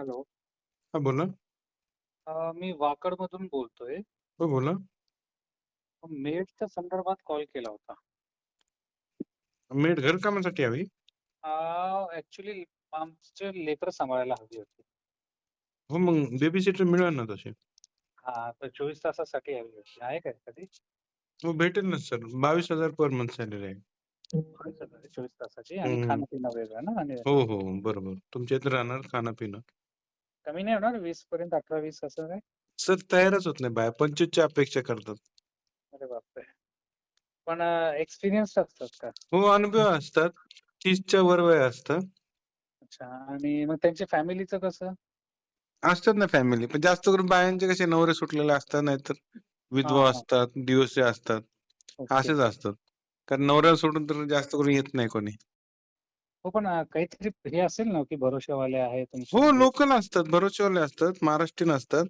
Hello. हाँ, बोला. अ, मी वाकडमधून बोलतोय. हो, बोला. मेडच्या संदर्भात कॉल केला होता. मेड घरकामासाठी हवी? अ, आमचे लेकरं सांभाळायला हवी होती. हो, मग बेबी सिटर मिळेल ना तसे. हाँ, तर 24 तासासाठी हवी होती. आहे का एखादी? हो, भेटेल ना सर. 22,000 पर मंथ सॅलरी आहे. 24 तासाची आणि हं. खाणं-पिणं वेगळं ना आणि हो, हो. बरोबर. तुमच्या इथे राहणार खाणं-पिणं. कमी नाही होणार 20 पर्यंत 18-20 असं काय? सर तयारच होत नाही बाया 25 ची अपेक्षा करतात. अरे बापरे! पण अ, एक्सपिरियन्स्ड असतात का? हो, अनुभवी असतात. 30 च्या वर वय असतं. अच्छा आणि मग त्यांच्या फॅमिलीचं कसं? असतात ना फॅमिली, पण जास्त करून बायांचे कसे नवरे सुटलेले असतात, नाहीतर विधवा हां. असतात, डिव्होर्सी असतात. ओके. असेच असतात. कारण नवऱ्याला सोडून तर जास्त करून येत नाही कोणी. हो, पण अ, काहीतरी हे असेल ना, की भरोश्यावाले आहे तुमचे हो, लोकल असतात, भरोश्यावाले असतात, महाराष्ट्रीयन असतात.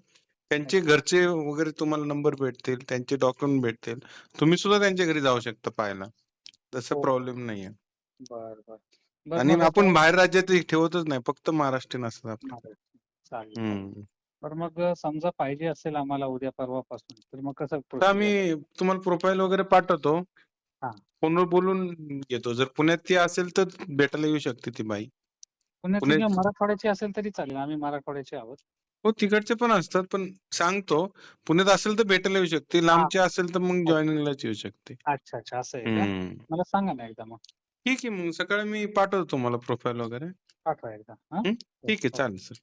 त्यांचे अच्छा. घरचे वगैरे तुम्हाला नंबर भेटतील, त्यांचे डॉक्युमेंट भेटतील. तुम्ही सुद्धा त्यांच्या घरी जाऊ शकता पाहायला. तसा हो. प्रॉब्लेम नाहीये. बरं, बरं. बरं आणि मग आपण बाहेर राज्यातही ठेवतच नाही. फक्त महाराष्ट्रीयन असतात आपल्याकडे. चालेल, चालेल. हं. तर मग अ, समजा पाहिजे असेल आम्हाला उद्या परवापासून, तर मग कसं तर प्रोसिजर आहे? आम्ही तुम्हाला प्रोफाइल वगैरे पाठवतो. हां. फोनवर बोलून घेतो. जर पुण्यात ती असेल तर भेटायला येऊ शकते ती बाई. पुण्याची किंवा पुण्यात मराठवाड्याची असेल तरी चालेल. आम्ही मराठवाड्याचे आहोत. हो, तिकडचे पण असतात, पण सांगतो. पुण्यात असेल तर भेटायला येऊ शकते. हां. लांबची असेल तर मग अच्छा. जॉइनिंगलाच येऊ शकते. अच्छा, अच्छा. असं आहे का? हं. मला सांगा ना एकदा मग. ठीक आहे मग सकाळी मी पाठवतो तुम्हाला प्रोफाइल वगैरे. पाठवा एकदा. हां. हं. हो, ठीक आहे हो. चालेल सर.